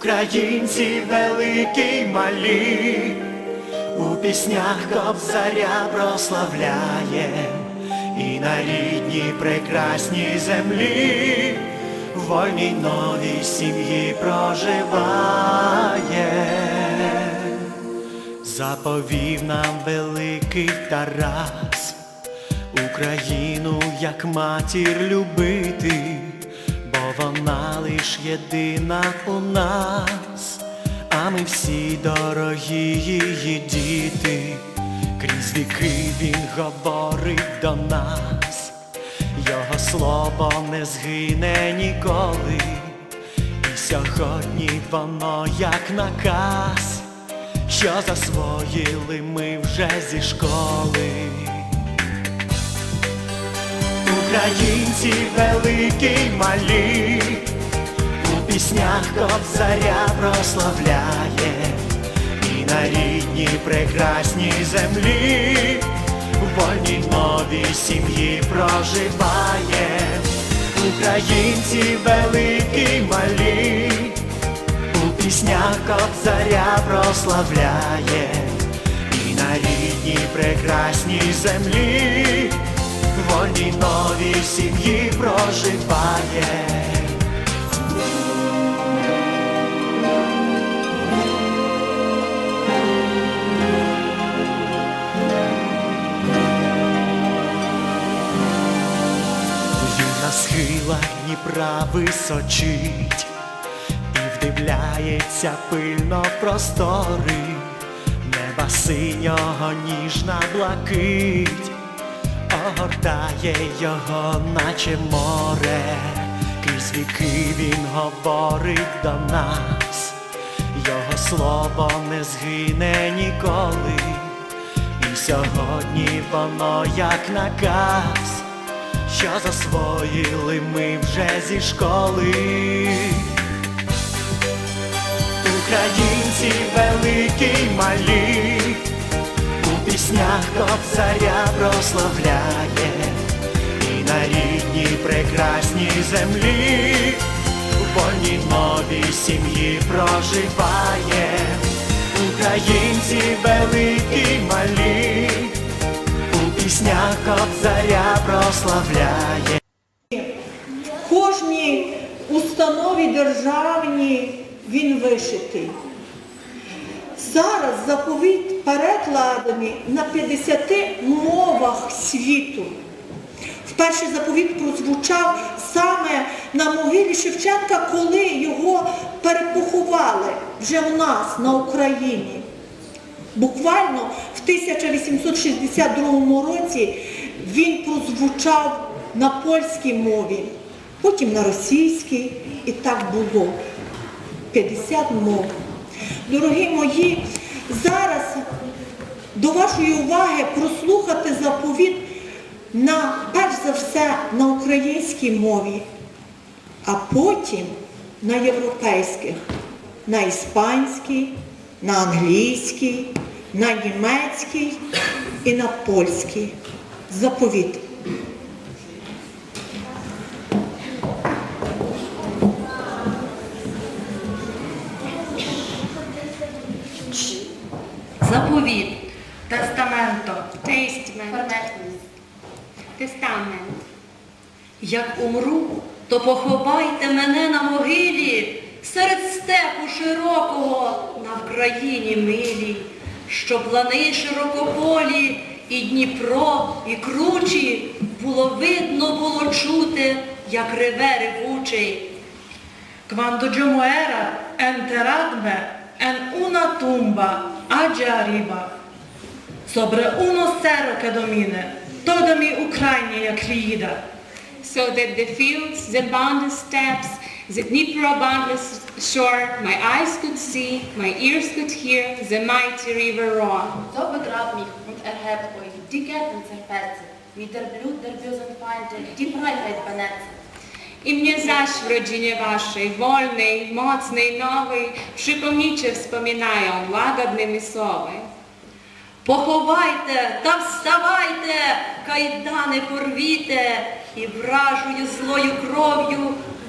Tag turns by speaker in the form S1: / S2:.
S1: Українці великі й малі, у піснях кобзаря прославляє, і на рідній прекрасній землі, в вольній новій сім'ї проживає. Заповів нам великий Тарас, Україну як матір любити, вона лиш єдина у нас, а ми всі дорогі її діти, крізь віки він говорить до нас, його слово не згине ніколи, і сьогодні воно як наказ що засвоїли ми вже зі школи. Українці великі й малі, піснях кобзаря прославляє, і на рідній прекрасній землі, в вольній новій сім'ї проживає. Українці великі й малі, у піснях кобзаря прославляє, і на рідній прекрасній землі, в вольній новій сім'ї проживає. На Дніпра височить і вдивляється пильно простори, неба синього ніжна блакить, огортає його, наче море, крізь віки він говорить до нас, його слово не згине ніколи, і сьогодні воно як наказ що засвоїли ми вже зі школи. Українці великі й малі, у піснях кобзаря прославляє, і на рідній прекрасній землі, в вольній новій сім'ї проживає. Українці великі й малі, у піснях кобзаря прославляє.
S2: В кожній установі державній він вишитий. Зараз заповіт перекладений на 50 мовах світу. Вперше заповіт прозвучав саме на могилі Шевченка, коли його перепоховали вже в нас на Україні. Буквально в 1862 році він прозвучав на польській мові, потім на російській, і так було. 50 мов. Дорогі мої, зараз до вашої уваги прослухати заповіт на, перш за все, на українській мові, а потім на європейських, на іспанській, на англійській, на німецькій і на польській. Заповіт.
S3: Заповіт, тестаменто,
S4: Testament. Testament.
S3: як умру, то поховайте мене на могилі серед степу широкого на Вкраїні милій, що плани широкополі, і Дніпро, і кручі було видно, було чути, як реве ревучий.
S5: Quando Giomo era enterradme en una tumba allá arriba, sobre uno cero que domine toda mi Ukraina як
S4: that the fields, the boundless steppes, the boundless shore, my eyes could see, my ears could hear the mighty river roar.
S6: So begrab mich und erhebt euch die Gärten zerfetze, wie der Blut der bösen Feinde die Freiheit benetze.
S4: I mnie zaś w rodzinie waszej, wolnej, mocnej, nowej, przypomnijcie, wspominają łagodnymi słowy.
S3: Поховайте та вставайте, кайдани порвіте, і вражою злою кров'ю